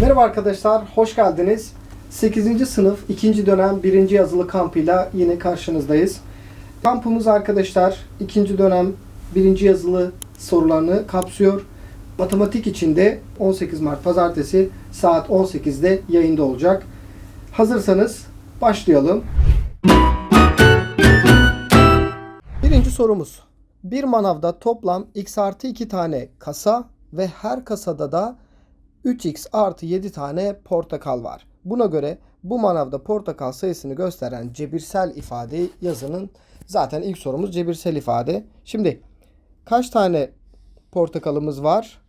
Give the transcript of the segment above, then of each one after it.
Merhaba arkadaşlar, hoş geldiniz. 8. sınıf 2. dönem 1. yazılı kampıyla yine karşınızdayız. Kampımız arkadaşlar 2. dönem 1. yazılı sorularını kapsıyor. Matematik içinde 18 Mart Pazartesi saat 18'de yayında olacak. Hazırsanız başlayalım. Birinci sorumuz. Bir manavda toplam x artı 2 tane kasa ve her kasada da 3x artı 7 tane portakal var. Buna göre bu manavda portakal sayısını gösteren cebirsel ifadeyi yazının zaten ilk sorumuz cebirsel ifade. Şimdi kaç tane portakalımız var?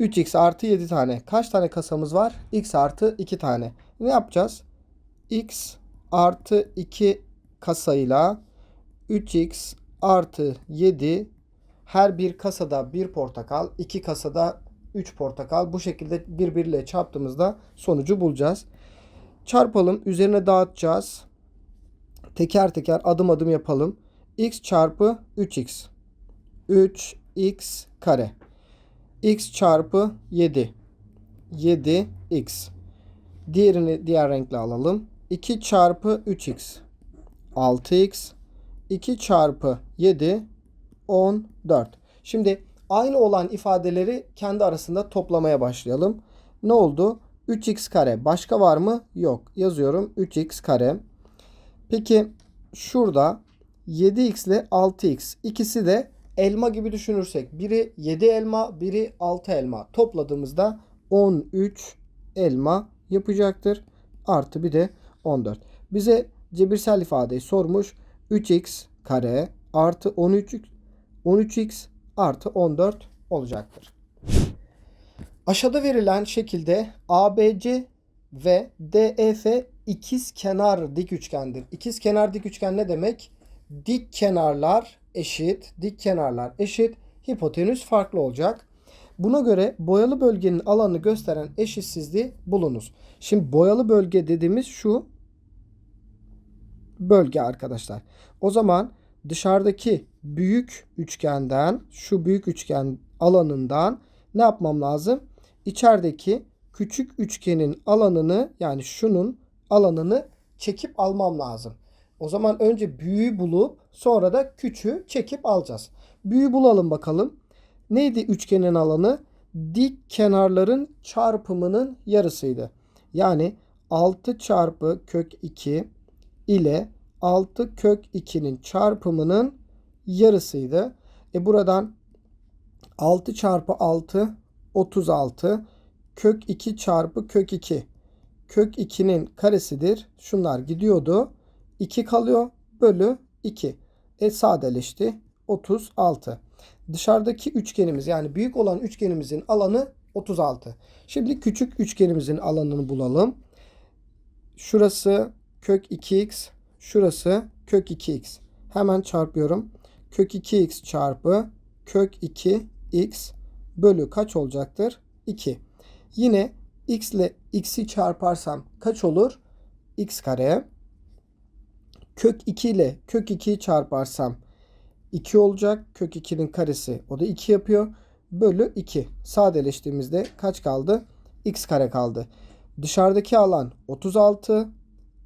3x artı 7 tane. Kaç tane kasamız var? x artı 2 tane. Ne yapacağız? x artı 2 kasayla 3x artı 7 her bir kasada bir portakal, iki kasada 3 portakal. Bu şekilde birbiriyle çarptığımızda sonucu bulacağız. Çarpalım. Üzerine dağıtacağız. Teker teker adım adım yapalım. x çarpı 3x. 3x kare. x çarpı 7. 7x. Diğerini diğer renkle alalım. 2 çarpı 3x. 6x. 2 çarpı 7 14. Şimdi aynı olan ifadeleri kendi arasında toplamaya başlayalım. Ne oldu? 3x kare. Başka var mı? Yok. Yazıyorum 3x kare. Peki şurada 7x ile 6x ikisi de elma gibi düşünürsek biri 7 elma biri 6 elma topladığımızda 13 elma yapacaktır. Artı bir de 14. Bize cebirsel ifadeyi sormuş. 3x kare artı 13 13x artı 14 olacaktır. Aşağıda verilen şekilde ABC ve DEF ikiz kenar dik üçgendir. İkiz kenar dik üçgen ne demek? Dik kenarlar eşit, dik kenarlar eşit, hipotenüs farklı olacak. Buna göre boyalı bölgenin alanını gösteren eşitsizliği bulunuz. Şimdi boyalı bölge dediğimiz şu bölge arkadaşlar. O zaman dışarıdaki büyük üçgenden şu büyük üçgen alanından ne yapmam lazım? İçerideki küçük üçgenin alanını yani şunun alanını çekip almam lazım. O zaman önce büyüğü bulup sonra da küçüğü çekip alacağız. Büyüğü bulalım bakalım. Neydi üçgenin alanı? Dik kenarların çarpımının yarısıydı. Yani 6 çarpı kök 2 ile 6 kök 2'nin çarpımının yarısıydı. E buradan 6 çarpı 6 36 kök 2 çarpı kök 2 kök 2'nin karesidir. Şunlar gidiyordu. 2 kalıyor bölü 2. E sadeleşti. 36. Dışarıdaki üçgenimiz yani büyük olan üçgenimizin alanı 36. Şimdi küçük üçgenimizin alanını bulalım. Şurası kök 2x, şurası kök 2x. Hemen çarpıyorum. Kök 2x çarpı kök 2x bölü kaç olacaktır? 2. Yine x ile x'i çarparsam kaç olur? x kare. Kök 2 ile kök 2'yi çarparsam 2 olacak. Kök 2'nin karesi o da 2 yapıyor. Bölü 2. Sadeleştiğimizde kaç kaldı? x kare kaldı. Dışarıdaki alan 36.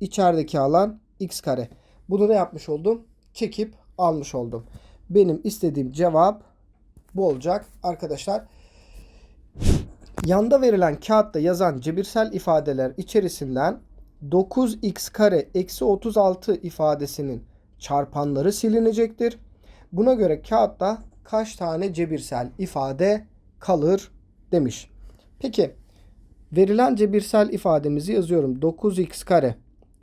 içerideki alan x kare. Bunu ne yapmış oldum? Çekip almış oldum. Benim istediğim cevap bu olacak arkadaşlar. Yanda verilen kağıtta yazan cebirsel ifadeler içerisinden 9x kare eksi 36 ifadesinin çarpanları silinecektir. Buna göre kağıtta kaç tane cebirsel ifade kalır demiş. Peki verilen cebirsel ifademizi yazıyorum. 9x kare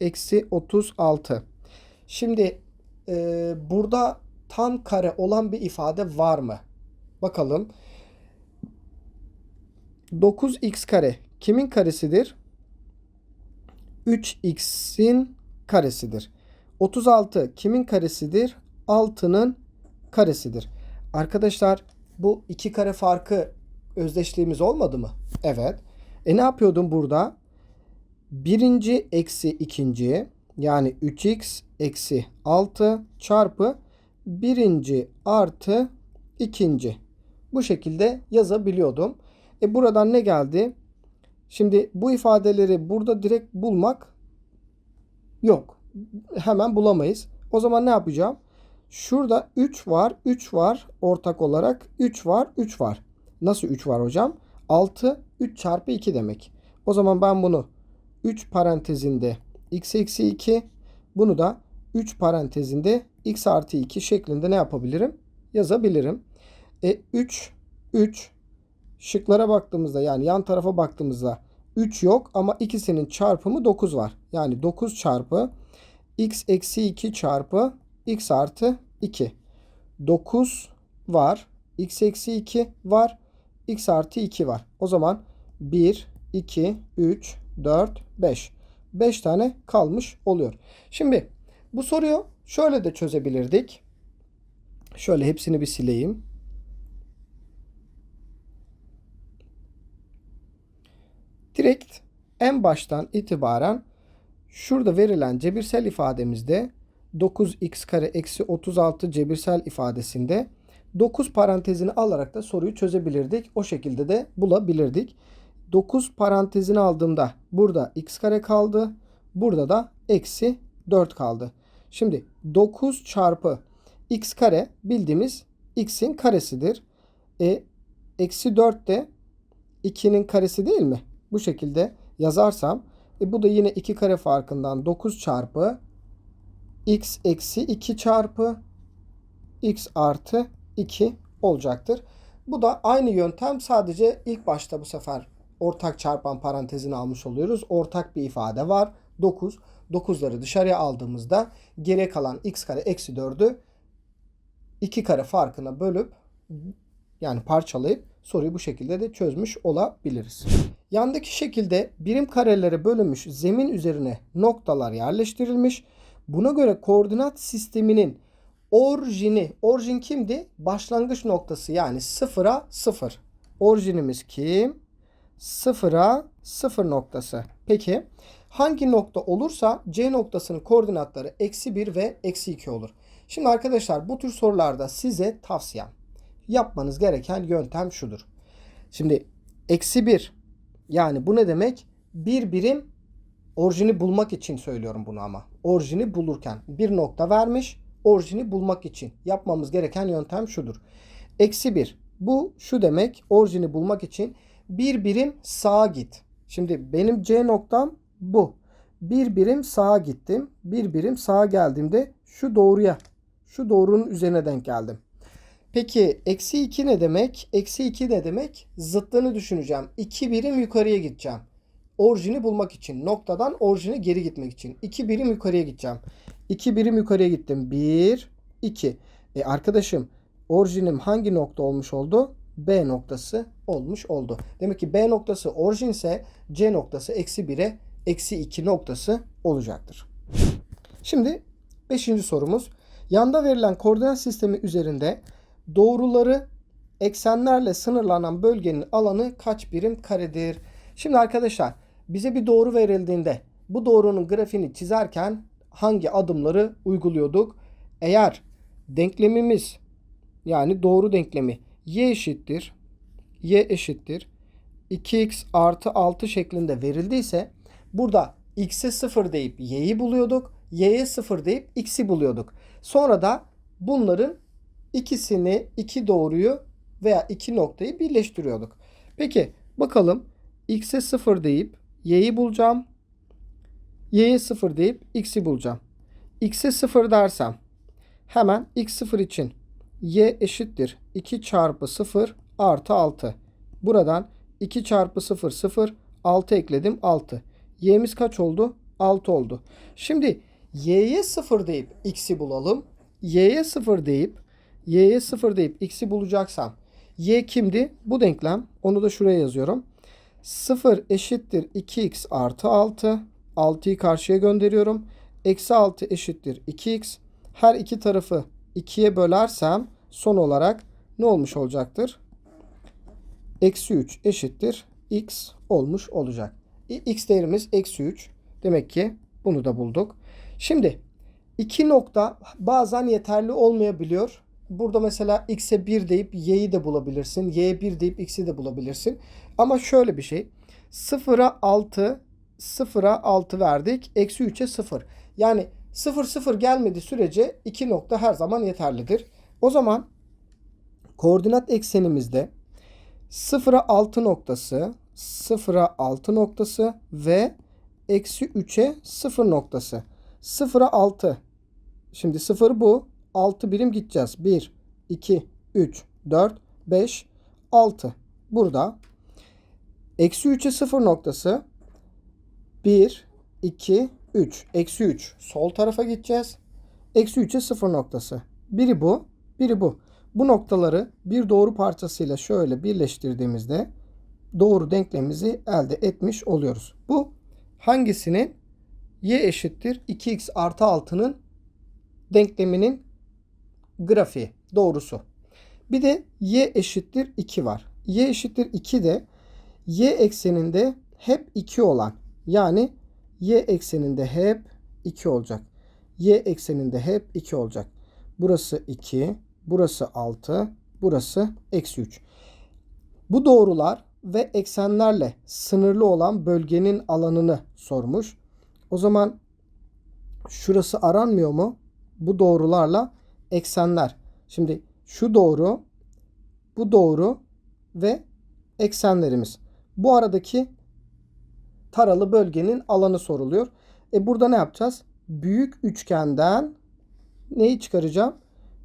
eksi 36. Şimdi e, burada tam kare olan bir ifade var mı? Bakalım. 9x kare kimin karesidir? 3x'in karesidir. 36 kimin karesidir? 6'nın karesidir. Arkadaşlar bu iki kare farkı özdeşliğimiz olmadı mı? Evet. E ne yapıyordum burada? Birinci eksi ikinci yani 3x eksi 6 çarpı birinci artı ikinci. Bu şekilde yazabiliyordum. E buradan ne geldi? Şimdi bu ifadeleri burada direkt bulmak yok. Hemen bulamayız. O zaman ne yapacağım? Şurada 3 var, 3 var ortak olarak. 3 var, 3 var. Nasıl 3 var hocam? 6, 3 çarpı 2 demek. O zaman ben bunu 3 parantezinde x eksi 2, bunu da 3 parantezinde x artı 2 şeklinde ne yapabilirim? Yazabilirim. E 3, 3 şıklara baktığımızda yani yan tarafa baktığımızda 3 yok ama ikisinin çarpımı 9 var. Yani 9 çarpı x eksi 2 çarpı x artı 2. 9 var. x eksi 2 var. x artı 2 var. O zaman 1, 2, 3, 4, 5. 5 tane kalmış oluyor. Şimdi bu soruyu şöyle de çözebilirdik. Şöyle hepsini bir sileyim. Direkt en baştan itibaren şurada verilen cebirsel ifademizde 9x kare eksi 36 cebirsel ifadesinde 9 parantezini alarak da soruyu çözebilirdik. O şekilde de bulabilirdik. 9 parantezini aldığımda burada x kare kaldı. Burada da eksi 4 kaldı. Şimdi 9 çarpı x kare bildiğimiz x'in karesidir. E, eksi 4 de 2'nin karesi değil mi? Bu şekilde yazarsam e, bu da yine 2 kare farkından 9 çarpı x eksi 2 çarpı x artı 2 olacaktır. Bu da aynı yöntem sadece ilk başta bu sefer ortak çarpan parantezini almış oluyoruz. Ortak bir ifade var. 9. 9'ları dışarıya aldığımızda geriye kalan x kare eksi 4'ü 2 kare farkına bölüp yani parçalayıp soruyu bu şekilde de çözmüş olabiliriz. Yandaki şekilde birim karelere bölünmüş zemin üzerine noktalar yerleştirilmiş. Buna göre koordinat sisteminin orijini, orijin kimdi? Başlangıç noktası yani sıfıra sıfır. Orijinimiz kim? Sıfıra sıfır noktası. Peki hangi nokta olursa C noktasının koordinatları eksi 1 ve eksi 2 olur. Şimdi arkadaşlar bu tür sorularda size tavsiyem yapmanız gereken yöntem şudur. Şimdi eksi 1 yani bu ne demek? Bir birim orijini bulmak için söylüyorum bunu ama. Orijini bulurken bir nokta vermiş. Orijini bulmak için yapmamız gereken yöntem şudur. Eksi 1. Bu şu demek. Orijini bulmak için bir birim sağa git. Şimdi benim C noktam bu. Bir birim sağa gittim. Bir birim sağa geldiğimde şu doğruya, şu doğrunun üzerine denk geldim. Peki eksi 2 ne demek? Eksi 2 ne demek? Zıttını düşüneceğim. 2 birim yukarıya gideceğim. Orijini bulmak için. Noktadan orijine geri gitmek için. 2 birim yukarıya gideceğim. 2 birim yukarıya gittim. 1, 2. E arkadaşım orijinim hangi nokta olmuş oldu? B noktası olmuş oldu. Demek ki B noktası orijin ise C noktası eksi 1'e eksi 2 noktası olacaktır. Şimdi 5. sorumuz. Yanda verilen koordinat sistemi üzerinde doğruları eksenlerle sınırlanan bölgenin alanı kaç birim karedir? Şimdi arkadaşlar bize bir doğru verildiğinde bu doğrunun grafiğini çizerken hangi adımları uyguluyorduk? Eğer denklemimiz yani doğru denklemi y eşittir y eşittir 2x artı 6 şeklinde verildiyse burada x'e 0 deyip y'yi buluyorduk. y'ye 0 deyip x'i buluyorduk. Sonra da bunların ikisini, iki doğruyu veya iki noktayı birleştiriyorduk. Peki bakalım x'e 0 deyip y'yi bulacağım. y'ye 0 deyip x'i bulacağım. x'e 0 dersem hemen x0 için y eşittir 2 çarpı 0 artı 6. Buradan 2 çarpı 0 0 6 ekledim 6. y'miz kaç oldu? 6 oldu. Şimdi y'ye 0 deyip x'i bulalım. y'ye 0 deyip y'ye 0 deyip x'i bulacaksam y kimdi? Bu denklem. Onu da şuraya yazıyorum. 0 eşittir 2x artı 6. 6'yı karşıya gönderiyorum. Eksi 6 eşittir 2x. Her iki tarafı 2'ye bölersem son olarak ne olmuş olacaktır? Eksi 3 eşittir x olmuş olacak. x değerimiz eksi 3. Demek ki bunu da bulduk. Şimdi iki nokta bazen yeterli olmayabiliyor. Burada mesela x'e 1 deyip y'yi de bulabilirsin. y'ye 1 deyip x'i de bulabilirsin. Ama şöyle bir şey. 0'a 6, 0'a 6 verdik. Eksi 3'e 0. Yani 0 0 gelmediği sürece 2 nokta her zaman yeterlidir. O zaman koordinat eksenimizde 0'a 6 noktası, 0'a 6 noktası ve eksi 3'e 0 noktası. 0'a 6. Şimdi 0 bu. 6 birim gideceğiz. 1, 2, 3, 4, 5, 6. Burada. Eksi 3'e 0 noktası. 1, 2, 3. Eksi 3. Sol tarafa gideceğiz. Eksi 3'e 0 noktası. Biri bu. Biri bu. Bu noktaları bir doğru parçasıyla şöyle birleştirdiğimizde doğru denklemimizi elde etmiş oluyoruz. Bu hangisinin y eşittir 2x artı 6'nın denkleminin grafiği doğrusu. Bir de y eşittir 2 var. y eşittir 2 de y ekseninde hep 2 olan yani y ekseninde hep 2 olacak. y ekseninde hep 2 olacak. Burası 2, burası 6, burası eksi 3. Bu doğrular ve eksenlerle sınırlı olan bölgenin alanını sormuş. O zaman şurası aranmıyor mu? Bu doğrularla eksenler. Şimdi şu doğru, bu doğru ve eksenlerimiz. Bu aradaki taralı bölgenin alanı soruluyor. E burada ne yapacağız? Büyük üçgenden neyi çıkaracağım?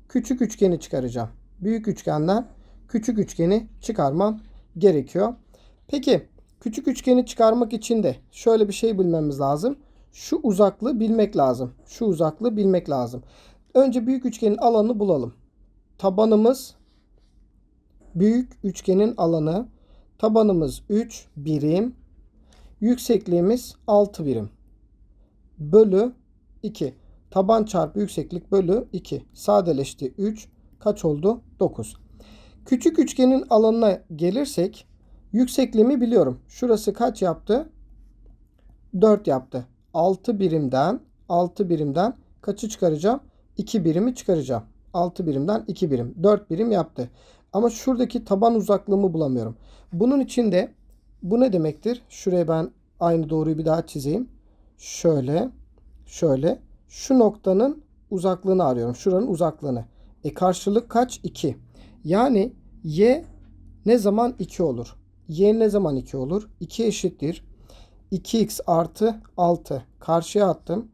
Küçük üçgeni çıkaracağım. Büyük üçgenden küçük üçgeni çıkarmam gerekiyor. Peki küçük üçgeni çıkarmak için de şöyle bir şey bilmemiz lazım. Şu uzaklığı bilmek lazım. Şu uzaklığı bilmek lazım. Önce büyük üçgenin alanını bulalım. Tabanımız büyük üçgenin alanı. Tabanımız 3 birim. Yüksekliğimiz 6 birim. Bölü 2. Taban çarpı yükseklik bölü 2. Sadeleşti 3. Kaç oldu? 9. Küçük üçgenin alanına gelirsek yüksekliğimi biliyorum. Şurası kaç yaptı? 4 yaptı. 6 birimden 6 birimden kaçı çıkaracağım? 2 birimi çıkaracağım. 6 birimden 2 birim. 4 birim yaptı. Ama şuradaki taban uzaklığımı bulamıyorum. Bunun için de bu ne demektir? Şuraya ben aynı doğruyu bir daha çizeyim. Şöyle, şöyle. Şu noktanın uzaklığını arıyorum. Şuranın uzaklığını. E karşılık kaç? 2. Yani y ne zaman 2 olur? y ne zaman 2 olur? 2 eşittir. 2x artı 6. Karşıya attım.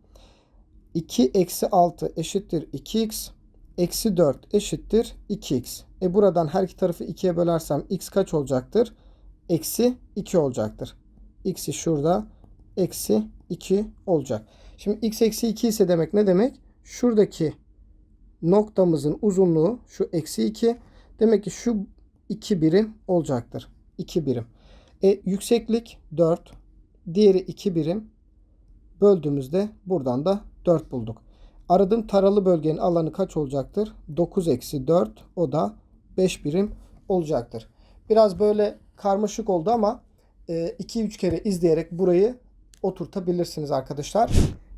2 eksi 6 eşittir 2x. Eksi 4 eşittir 2x. E buradan her iki tarafı 2'ye bölersem x kaç olacaktır? Eksi 2 olacaktır. x'i şurada eksi 2 olacak. Şimdi x eksi 2 ise demek ne demek? Şuradaki noktamızın uzunluğu şu eksi 2. Demek ki şu 2 birim olacaktır. 2 birim. E, yükseklik 4. Diğeri 2 birim. Böldüğümüzde buradan da 4 bulduk. Aradığım taralı bölgenin alanı kaç olacaktır? 9 eksi 4 o da 5 birim olacaktır. Biraz böyle karmaşık oldu ama 2-3 kere izleyerek burayı oturtabilirsiniz arkadaşlar.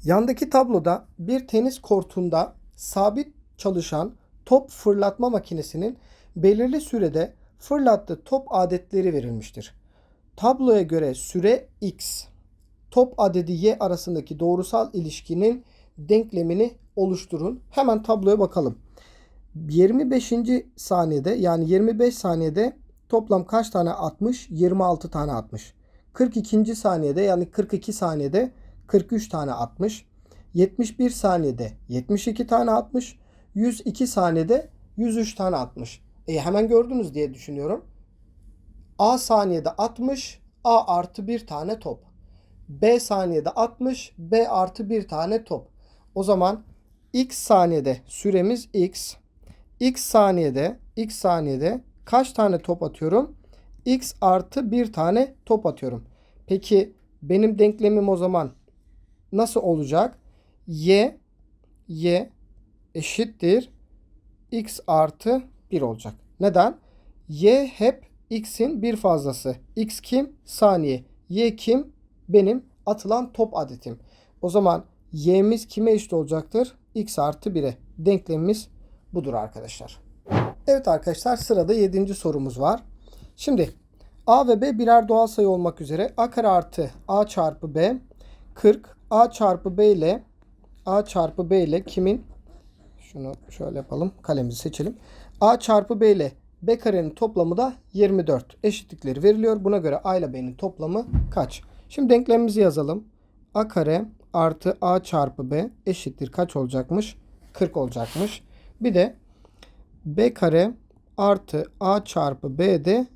Yandaki tabloda bir tenis kortunda sabit çalışan top fırlatma makinesinin belirli sürede fırlattığı top adetleri verilmiştir. Tabloya göre süre x, top adedi y arasındaki doğrusal ilişkinin denklemini oluşturun. Hemen tabloya bakalım. 25. saniyede yani 25 saniyede toplam kaç tane atmış? 26 tane atmış. 42. saniyede yani 42 saniyede 43 tane atmış. 71 saniyede 72 tane atmış. 102 saniyede 103 tane atmış. E hemen gördünüz diye düşünüyorum. A saniyede 60, A artı bir tane top. B saniyede 60, B artı bir tane top. O zaman x saniyede süremiz x. X saniyede, x saniyede kaç tane top atıyorum? X artı bir tane top atıyorum. Peki benim denklemim o zaman nasıl olacak? Y, y eşittir x artı 1 olacak. Neden? Y hep x'in bir fazlası. X kim? Saniye. Y kim? Benim atılan top adetim. O zaman y'miz kime eşit olacaktır? x artı 1'e. Denklemimiz budur arkadaşlar. Evet arkadaşlar sırada 7. sorumuz var. Şimdi A ve B birer doğal sayı olmak üzere A kare artı A çarpı B 40 A çarpı B ile A çarpı B ile kimin şunu şöyle yapalım kalemizi seçelim. A çarpı B ile B karenin toplamı da 24. Eşitlikleri veriliyor. Buna göre A ile B'nin toplamı kaç? Şimdi denklemimizi yazalım. A kare artı A çarpı B eşittir kaç olacakmış? 40 olacakmış. Bir de B kare artı A çarpı B de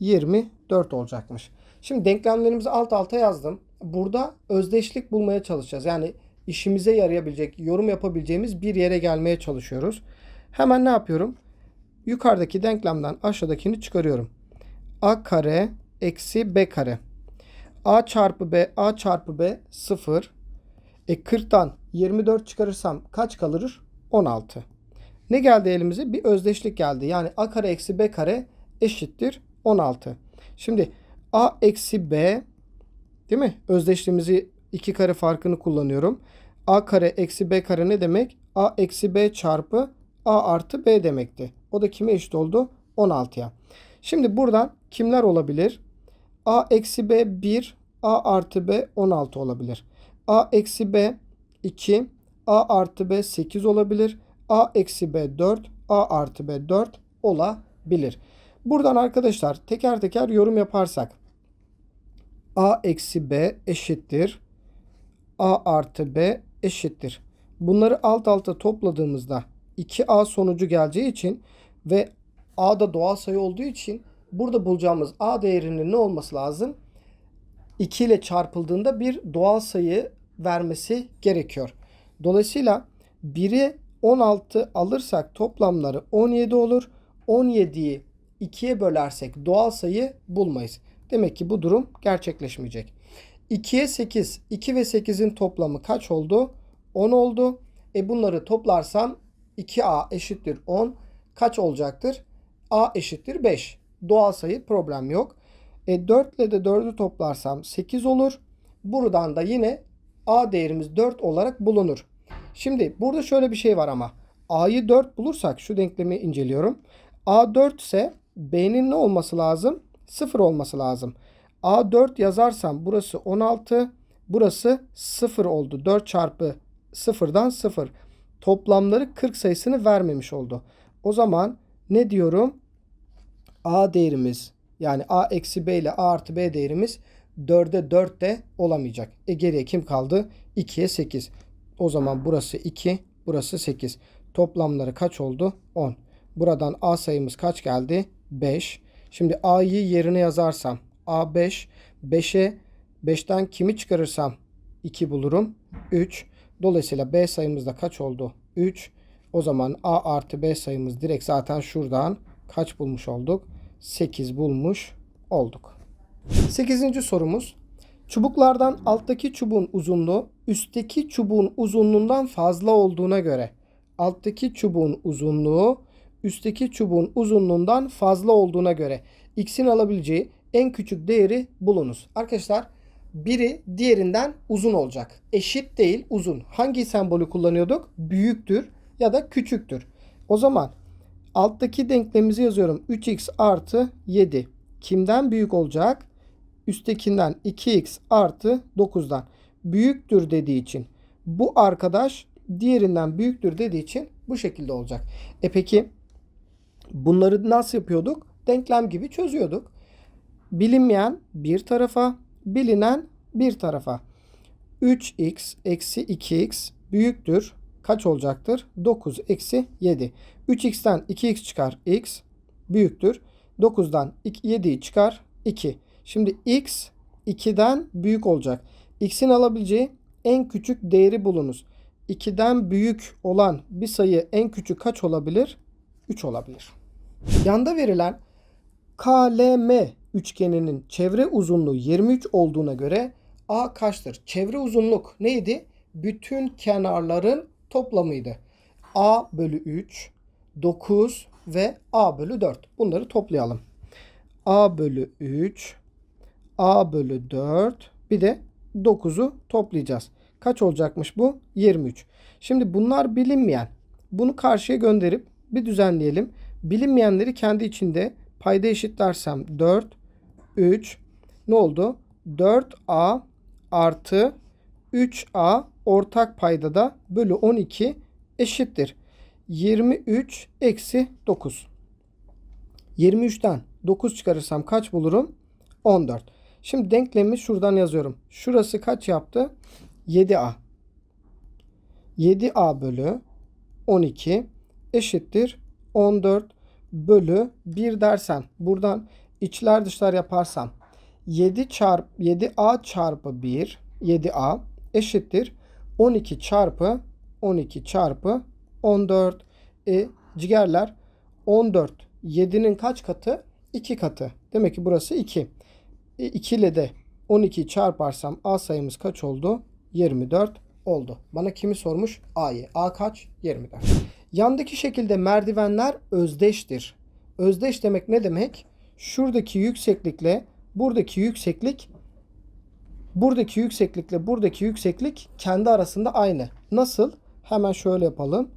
24 olacakmış. Şimdi denklemlerimizi alt alta yazdım. Burada özdeşlik bulmaya çalışacağız. Yani işimize yarayabilecek, yorum yapabileceğimiz bir yere gelmeye çalışıyoruz. Hemen ne yapıyorum? Yukarıdaki denklemden aşağıdakini çıkarıyorum. A kare eksi B kare. A çarpı B, A çarpı B 0. E 40'tan 24 çıkarırsam kaç kalır? 16. Ne geldi elimize? Bir özdeşlik geldi. Yani A kare eksi B kare eşittir 16. Şimdi A eksi B değil mi? Özdeşliğimizi iki kare farkını kullanıyorum. A kare eksi B kare ne demek? A eksi B çarpı A artı B demekti. O da kime eşit oldu? 16'ya. Şimdi buradan kimler olabilir? A eksi B 1, A artı B 16 olabilir. A eksi B 2, A artı B 8 olabilir. A eksi B 4, A artı B 4 olabilir. Buradan arkadaşlar teker teker yorum yaparsak A eksi B eşittir. A artı B eşittir. Bunları alt alta topladığımızda 2A sonucu geleceği için ve A da doğal sayı olduğu için burada bulacağımız A değerinin ne olması lazım? 2 ile çarpıldığında bir doğal sayı vermesi gerekiyor. Dolayısıyla 1'i 16 alırsak toplamları 17 olur. 17'yi 2'ye bölersek doğal sayı bulmayız. Demek ki bu durum gerçekleşmeyecek. 2'ye 8, 2 ve 8'in toplamı kaç oldu? 10 oldu. E bunları toplarsam 2A eşittir 10. Kaç olacaktır? A eşittir 5. Doğal sayı problem yok. E 4 ile de 4'ü toplarsam 8 olur. Buradan da yine A değerimiz 4 olarak bulunur. Şimdi burada şöyle bir şey var ama. A'yı 4 bulursak şu denklemi inceliyorum. A 4 ise B'nin ne olması lazım? 0 olması lazım. A 4 yazarsam burası 16. Burası 0 oldu. 4 çarpı 0'dan 0. Toplamları 40 sayısını vermemiş oldu. O zaman ne diyorum? A değerimiz yani A eksi B ile A artı B değerimiz 4'e 4 de olamayacak. E geriye kim kaldı? 2'ye 8. O zaman burası 2, burası 8. Toplamları kaç oldu? 10. Buradan A sayımız kaç geldi? 5. Şimdi A'yı yerine yazarsam A 5. 5'e 5'ten kimi çıkarırsam 2 bulurum. 3. Dolayısıyla B sayımız da kaç oldu? 3. O zaman A artı B sayımız direkt zaten şuradan kaç bulmuş olduk? 8 bulmuş olduk. 8. sorumuz. Çubuklardan alttaki çubuğun uzunluğu üstteki çubuğun uzunluğundan fazla olduğuna göre alttaki çubuğun uzunluğu üstteki çubuğun uzunluğundan fazla olduğuna göre x'in alabileceği en küçük değeri bulunuz. Arkadaşlar biri diğerinden uzun olacak. Eşit değil uzun. Hangi sembolü kullanıyorduk? Büyüktür ya da küçüktür. O zaman alttaki denklemimizi yazıyorum. 3x artı 7. Kimden büyük olacak? Üsttekinden 2x artı 9'dan. Büyüktür dediği için bu arkadaş diğerinden büyüktür dediği için bu şekilde olacak. E peki bunları nasıl yapıyorduk? Denklem gibi çözüyorduk. Bilinmeyen bir tarafa, bilinen bir tarafa. 3x eksi 2x büyüktür. Kaç olacaktır? 9 eksi 7. 3x'ten 2x çıkar x büyüktür. 9'dan 7'yi çıkar 2. Şimdi x 2'den büyük olacak. X'in alabileceği en küçük değeri bulunuz. 2'den büyük olan bir sayı en küçük kaç olabilir? 3 olabilir. Yanda verilen KLM üçgeninin çevre uzunluğu 23 olduğuna göre A kaçtır? Çevre uzunluk neydi? Bütün kenarların toplamıydı. A bölü 3, 9 ve A bölü 4. Bunları toplayalım. A bölü 3, A bölü 4 bir de 9'u toplayacağız. Kaç olacakmış bu? 23. Şimdi bunlar bilinmeyen. Bunu karşıya gönderip bir düzenleyelim. Bilinmeyenleri kendi içinde payda eşitlersem 4, 3 ne oldu? 4A artı 3A ortak payda da bölü 12 eşittir. 23 eksi 9. 23'ten 9 çıkarırsam kaç bulurum? 14. Şimdi denklemi şuradan yazıyorum. Şurası kaç yaptı? 7A. 7A bölü 12 eşittir 14 bölü 1 dersen buradan içler dışlar yaparsam 7 çarp 7A çarpı 1 7A eşittir 12 çarpı 12 çarpı 14 e, cigerler 14 7'nin kaç katı? 2 katı. Demek ki burası 2. E, 2 ile de 12 çarparsam A sayımız kaç oldu? 24 oldu. Bana kimi sormuş? A'yı. A kaç? 24. Yandaki şekilde merdivenler özdeştir. Özdeş demek ne demek? Şuradaki yükseklikle buradaki yükseklik buradaki yükseklikle buradaki yükseklik kendi arasında aynı. Nasıl? Hemen şöyle yapalım.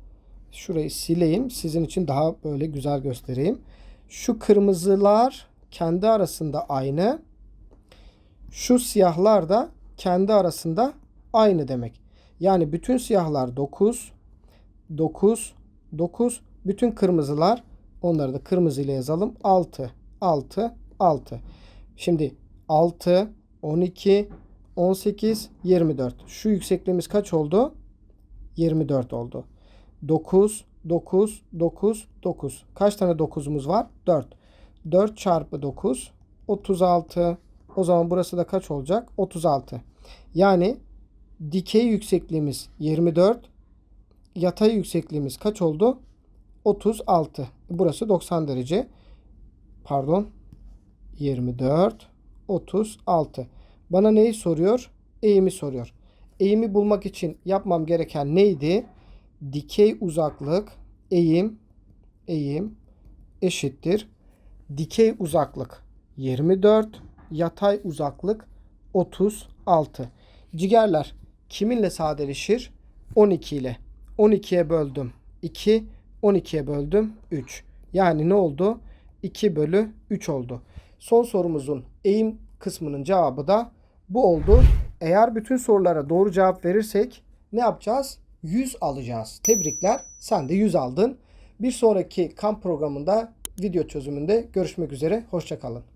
Şurayı sileyim. Sizin için daha böyle güzel göstereyim. Şu kırmızılar kendi arasında aynı. Şu siyahlar da kendi arasında aynı demek. Yani bütün siyahlar 9, 9, 9. Bütün kırmızılar onları da kırmızı ile yazalım. 6, 6, 6. Şimdi 6, 12, 18, 24. Şu yüksekliğimiz kaç oldu? 24 oldu. 9, 9, 9, 9. Kaç tane 9'umuz var? 4. 4 çarpı 9, 36. O zaman burası da kaç olacak? 36. Yani dikey yüksekliğimiz 24. Yatay yüksekliğimiz kaç oldu? 36. Burası 90 derece. Pardon. 24, 36. Bana neyi soruyor? Eğimi soruyor. Eğimi bulmak için yapmam gereken neydi? Dikey uzaklık eğim eğim eşittir. Dikey uzaklık 24, yatay uzaklık 36. Cigerler kiminle sadeleşir? 12 ile. 12'ye böldüm 2, 12'ye böldüm 3. Yani ne oldu? 2 bölü 3 oldu. Son sorumuzun eğim kısmının cevabı da bu oldu. Eğer bütün sorulara doğru cevap verirsek ne yapacağız? 100 alacağız. Tebrikler. Sen de 100 aldın. Bir sonraki kamp programında video çözümünde görüşmek üzere. Hoşçakalın.